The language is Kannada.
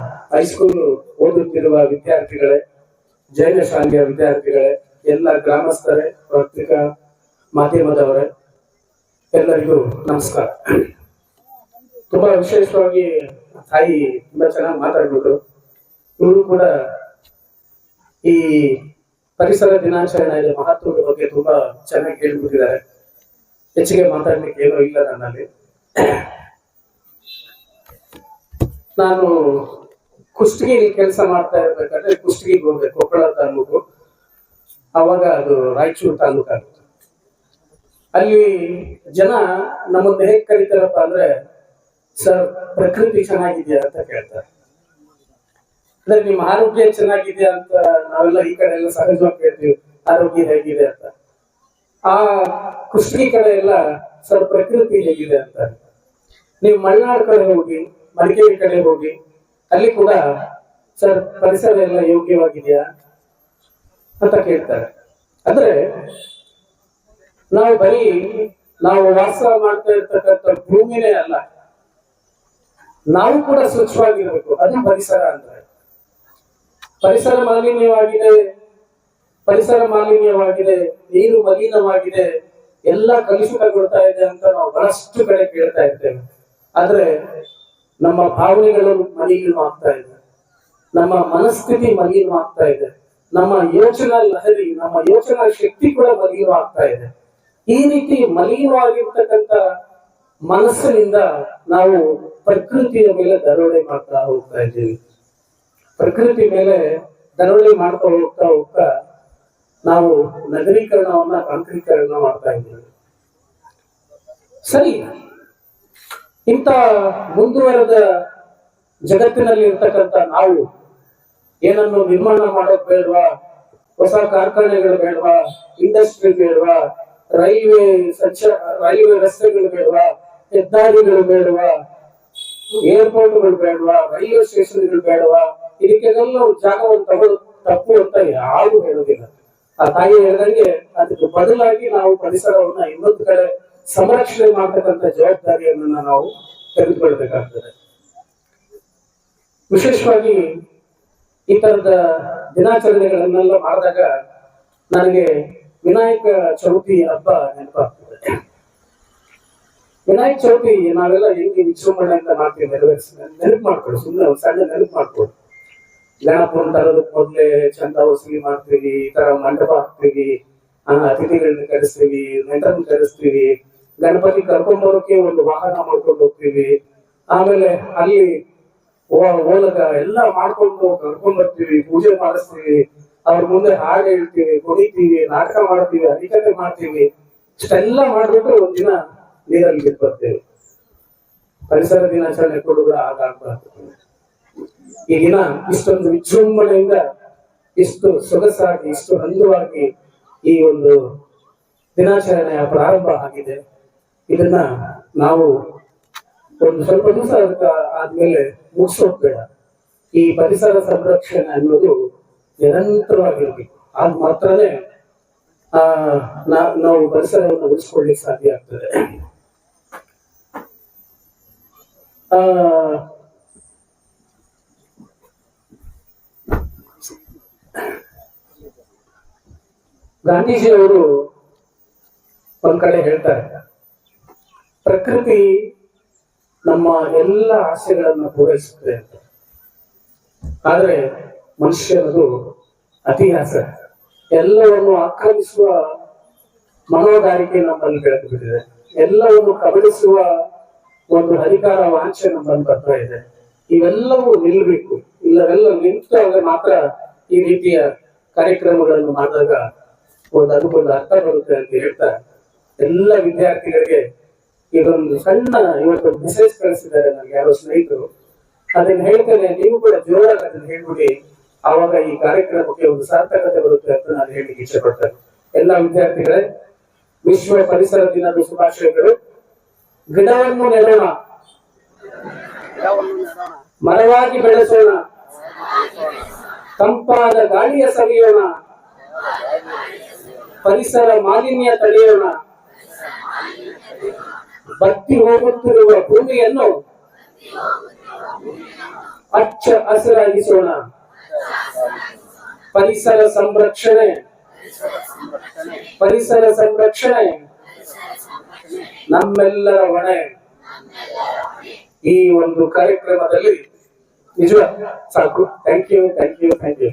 ಹೈಸ್ಕೂಲ್ ಓದುತ್ತಿರುವ ವಿದ್ಯಾರ್ಥಿಗಳೇ, ಜೈನ ಶಾಲೆಯ ವಿದ್ಯಾರ್ಥಿಗಳೇ, ಎಲ್ಲ ಗ್ರಾಮಸ್ಥರೇ, ಪತ್ರಿಕಾ ಮಾಧ್ಯಮದವರೇ, ಎಲ್ಲರಿಗೂ ನಮಸ್ಕಾರ. ತುಂಬಾ ವಿಶೇಷವಾಗಿ ತಾಯಿ ತುಂಬಾ ಚೆನ್ನಾಗಿ ಮಾತಾಡ್ಬಿಟ್ರು. ಇವರು ಕೂಡ ಈ ಪರಿಸರ ದಿನಾಚರಣೆಯ ಮಹತ್ವದ ಬಗ್ಗೆ ತುಂಬಾ ಚೆನ್ನಾಗಿ ಹೇಳ್ಬಿಟ್ಟಿದ್ದಾರೆ. ಹೆಚ್ಚಿಗೆ ಮಾತಾಡ್ಲಿಕ್ಕೆ ಏನೂ ಇಲ್ಲ ನನ್ನಲ್ಲಿ. ನಾನು ಕುಷ್ಟಗಿ ಕೆಲಸ ಮಾಡ್ತಾ ಇರ್ಬೇಕಾದ್ರೆ ಕುಷ್ಟಗಿ ಹೋಗ್ಬೇಕು, ಕೊಪ್ಪಳ ತಾಲೂಕು. ಅವಾಗ ಅದು ರಾಯಚೂರು ತಾಲೂಕು ಅಲ್ಲಿ ಜನ ನಮ್ಮನ್ನ ಹೇಗ್ ಕರೀತಾರಪ್ಪ ಅಂದ್ರೆ, ಸರ್, ಪ್ರಕೃತಿ ಚೆನ್ನಾಗಿದೆಯಾ? ಅಂತ ಕೇಳ್ತಾರೆ. ಅಂದ್ರೆ, ನಿಮ್ಮ ಆರೋಗ್ಯ ಚೆನ್ನಾಗಿದೆ ಅಂತ ನಾವೆಲ್ಲ ಈ ಕಡೆ ಎಲ್ಲ ಸಹಜವಾಗಿ ಕೇಳ್ತೀವಿ. ಆರೋಗ್ಯ ಹೇಗಿದೆ? ಅಂತ. ಆ ಕುಷ್ಟಗಿ ಕಡೆ ಎಲ್ಲ, ಸರ್, ಪ್ರಕೃತಿ ಹೇಗಿದೆ? ಅಂತ. ನೀವು ಮಲೆನಾಡು ಕಡೆ ಹೋಗಿ, ಮಡಿಕೇರಿ ಕಡೆ ಹೋಗಿ ಅಲ್ಲಿ ಕೂಡ, ಸರ್, ಪರಿಸರ ಎಲ್ಲ ಯೋಗ್ಯವಾಗಿದೆಯಾ? ಅಂತ ಕೇಳ್ತಾರೆ. ಅಂದ್ರೆ, ನಾವು ಬರೀ, ನಾವು ವಾಸ ಮಾಡ್ತಾ ಇರ್ತಕ್ಕಂಥ ಭೂಮಿನೇ ಅಲ್ಲ. ನಾವು ಕೂಡ ಸ್ವಚ್ಛವಾಗಿರ್ಬೇಕು. ಅದು ಪರಿಸರ ಅಂದ್ರೆ. ಪರಿಸರ ಮಾಲಿನ್ಯವಾಗಿದೆ ಪರಿಸರ ಮಾಲಿನ್ಯವಾಗಿದೆ, ನೀರು ಮಲಿನವಾಗಿದೆ, ಎಲ್ಲ ಕಲುಷಿತಗೊಳ್ತಾ ಇದೆ ಅಂತ ನಾವು ಬಹಳಷ್ಟು ಕಡೆ ಕೇಳ್ತಾ ಇರ್ತೇವೆ. ಆದ್ರೆ ನಮ್ಮ ಭಾವನೆಗಳು ಮಲಿನವಾಗ್ತಾ ಇದೆ ನಮ್ಮ ಮನಸ್ಥಿತಿ ಮಲಿನವಾಗ್ತಾ ಇದೆ ನಮ್ಮ ಯೋಚನಾ ಲಹರಿ, ನಮ್ಮ ಯೋಚನಾ ಶಕ್ತಿ ಕೂಡ ಮಲಿನವಾಗ್ತಾ ಇದೆ ಈ ರೀತಿ ಮಲಿನವಾಗಿರ್ತಕ್ಕಂಥ ಮನಸ್ಸಿನಿಂದ ನಾವು ಪ್ರಕೃತಿಯ ಮೇಲೆ ದರೋಡೆ ಮಾಡ್ತಾ ಹೋಗ್ತಾ ಇದ್ದೀವಿ. ಪ್ರಕೃತಿ ಮೇಲೆ ದರೋಡೆ ಮಾಡ್ತಾ ಹೋಗ್ತಾ ಹೋಗ್ತಾ ನಾವು ನಗರೀಕರಣವನ್ನ ಕಾಂಕ್ರೀಕರಣ ಮಾಡ್ತಾ ಇದ್ದೀವಿ. ಸರಿ. ಇಂಥ ಮುಂದುವರೆದ ಜಗತ್ತಿನಲ್ಲಿ ಇರ್ತಕ್ಕಂಥ ನಾವು ಏನನ್ನು ನಿರ್ಮಾಣ ಮಾಡೋಕ್ ಬೇಡವಾ? ಹೊಸ ಕಾರ್ಖಾನೆಗಳು ಬೇಡವಾ? ಇಂಡಸ್ಟ್ರಿ ಬೇಡವಾ? ರೈಲ್ವೆ ಸಚ್ಚ ರೈಲ್ವೆ ರಸ್ತೆಗಳು ಬೇಡವಾ? ಹೆದ್ದಾರಿಗಳು ಬೇಡವಾ? ಏರ್ಪೋರ್ಟ್ಗಳು ಬೇಡವಾ? ರೈಲ್ವೆ ಸ್ಟೇಷನ್ಗಳು ಬೇಡವಾ? ಇದಕ್ಕೆಲ್ಲ ಜಾಗವನ್ನು ತಗೋ, ತಪ್ಪು ಅಂತ ಯಾರು ಹೇಳೋದಿಲ್ಲ ಆ ತಾಯಿ ಹೇಳಿದಂಗೆ ಅದಕ್ಕೆ ಬದಲಾಗಿ ನಾವು ಪರಿಸರವನ್ನ ಇನ್ನೊಂದು ಕಡೆ ಸಂರಕ್ಷಣೆ ಮಾಡ್ತಕ್ಕಂಥ ಜವಾಬ್ದಾರಿಯನ್ನ ನಾವು ತೆಗೆದುಕೊಳ್ಬೇಕಾಗ್ತದೆ. ವಿಶೇಷವಾಗಿ ಈ ತರದ ದಿನಾಚರಣೆಗಳನ್ನೆಲ್ಲ ಮಾಡಿದಾಗ ನನಗೆ ವಿನಾಯಕ ಚೌತಿ ಹಬ್ಬ ನೆನಪಾಗ್ತದೆ. ವಿನಾಯಕ ಚೌತಿ ನಾವೆಲ್ಲ ಹೆಂಗೆ ವಿಜೃಂಭಣೆ ಅಂತ ಮಾಡ್ತೀವಿ ನೆರವೇರಿಸಿ ನೆನಪು ಮಾಡ್ಕೊಳ್ಳಿ ಸುಮ್ಮನೆ ಒಂದು ಸಣ್ಣ ನೆನಪು ಮಾಡ್ಕೊಳ್ಳಿ. ಗಣಪನ ತರೋದಕ್ಕೆ ಮೊದ್ಲೇ ಚಂದ ವಸೂಲಿ ಮಾಡ್ತೀವಿ, ಈ ತರ ಮಂಟಪ ಹಾಕ್ತೀವಿ ಅತಿಥಿಗಳನ್ನ ಕರೆಸ್ತೀವಿ ನೆಂಟರನ್ನ ಕರೆಸ್ತೀವಿ. ಗಣಪತಿ ಕರ್ಕೊಂಡು ಒಂದು ವಾಹನ ಮಾಡ್ಕೊಂಡು ಹೋಗ್ತೀವಿ. ಆಮೇಲೆ ಅಲ್ಲಿ ಓಲಗ ಎಲ್ಲ ಮಾಡ್ಕೊಂಡು ಕರ್ಕೊಂಡ್ ಬರ್ತೀವಿ ಪೂಜೆ ಮಾಡಿಸ್ತೀವಿ. ಅವ್ರ ಮುಂದೆ ಹಾಡು ಹೇಳ್ತೀವಿ, ಕುಣಿತೀವಿ, ನಾಟಕ ಮಾಡ್ತೀವಿ ಅಧಿಕತೆ ಮಾಡ್ತೀವಿ. ಇಷ್ಟೆಲ್ಲ ಮಾಡ್ಬಿಟ್ಟು ಒಂದಿನ ನೀರಲ್ಲಿ ಬಿಟ್ಟು ಬರ್ತೇವೆ. ಪರಿಸರ ದಿನಾಚರಣೆ ಕೊಡುಗ ಆಗಾಗ್ಬಾರ್ದು ಈ ದಿನ ಇಷ್ಟೊಂದು ವಿಜೃಂಭಣೆಯಿಂದ ಇಷ್ಟು ಸೊಗಸಾಗಿ, ಇಷ್ಟು ಹಂದವಾಗಿ ಈ ಒಂದು ದಿನಾಚರಣೆಯ ಪ್ರಾರಂಭ ಆಗಿದೆ. ಇದನ್ನ ನಾವು ಒಂದು ಸ್ವಲ್ಪ ದಿವಸ ಆದ್ಮೇಲೆ ಮುಗಿಸೋಗ್ಬೇಡ ಈ ಪರಿಸರ ಸಂರಕ್ಷಣೆ ಅನ್ನೋದು ನಿರಂತರವಾಗಿರ್ಬೇಕು. ಆಗ ಮಾತ್ರನೇ, ಆ ನಾವು ಪರಿಸರವನ್ನು ಉಳಿಸ್ಕೊಳ್ಳಿಕ್ಕೆ ಸಾಧ್ಯ ಆಗ್ತದೆ. ಆ, ಗಾಂಧೀಜಿಯವರು ಒಂದ್ ಕಡೆ ಹೇಳ್ತಾರೆ. ಪ್ರಕೃತಿ ನಮ್ಮ ಎಲ್ಲ ಆಸೆಗಳನ್ನು ಪೂರೈಸುತ್ತೆ ಅಂತ. ಆದ್ರೆ ಮನುಷ್ಯನದು ಅತಿ ಆಸೆ ಎಲ್ಲವನ್ನು ಆಕ್ರಮಿಸುವ ಮನೋಗಾರಿಕೆ ನಮ್ಮಲ್ಲಿ ಬೆಳೆದು ಬಿಟ್ಟಿದೆ ಎಲ್ಲವನ್ನು ಕಬಳಿಸುವ ಒಂದು ಅಧಿಕಾರ ವಾಂಚೆ ನಮ್ಮಲ್ಲಿ ಬರ್ತಾ ಇದೆ. ಇವೆಲ್ಲವೂ ನಿಲ್ಬೇಕು. ಇಲ್ಲವೆಲ್ಲ ನಿಂತಾಗ ಮಾತ್ರ ಈ ರೀತಿಯ ಕಾರ್ಯಕ್ರಮಗಳನ್ನು ಮಾಡಿದಾಗ ಒಂದು ಅನುಕೂಲ ಅರ್ಥ ಬರುತ್ತೆ ಅಂತ ಹೇಳ್ತಾ ಎಲ್ಲ ವಿದ್ಯಾರ್ಥಿಗಳಿಗೆ ಇದೊಂದು ಸಣ್ಣ ಇವತ್ತು ಮೆಸೇಜ್ ಕಳಿಸಿದ್ದಾರೆ ನನಗೆ ಯಾರೋ ಸ್ನೇಹಿತರು. ಅದನ್ನ ಹೇಳ್ತೇನೆ, ನೀವು ಕೂಡ ಜೋರಾಗಿ ಅದನ್ನ ಹೇಳ್ಬಿಡಿ. ಆವಾಗ ಈ ಕಾರ್ಯಕ್ರಮಕ್ಕೆ ಒಂದು ಸಾರ್ಥಕತೆ ಬರುತ್ತೆ ಅಂತ ನಾನು ಹೇಳಿ ಇಷ್ಟಪಡ್ತೇನೆ ಪಡ್ತೇನೆ ಎಲ್ಲ ವಿದ್ಯಾರ್ಥಿಗಳೇ, ವಿಶ್ವ ಪರಿಸರ ದಿನದ ಶುಭಾಶಯಗಳು. ಗಿಡವನ್ನು ನೆಡೋಣ. ಮರವಾಗಿ ಬೆಳೆಸೋಣ. ತಂಪಾದ ಗಾಳಿಯ ಸವಿಯೋಣ. ಪರಿಸರ ಮಾಲಿನ್ಯ ತಡೆಯೋಣ. ಬತ್ತಿ ಹೋಗುತ್ತಿರುವ ಭೂಮಿಯನ್ನು ಅಚ್ಚ ಹಸಿರಾಗಿಸೋಣ. ಪರಿಸರ ಸಂರಕ್ಷಣೆ. ಪರಿಸರ ಸಂರಕ್ಷಣೆ. ನಮ್ಮೆಲ್ಲರ ಹೊಣೆ. ಈ ಒಂದು ಕಾರ್ಯಕ್ರಮದಲ್ಲಿ ನಿಜ, ಸಾಕು. Thank you thank you thank you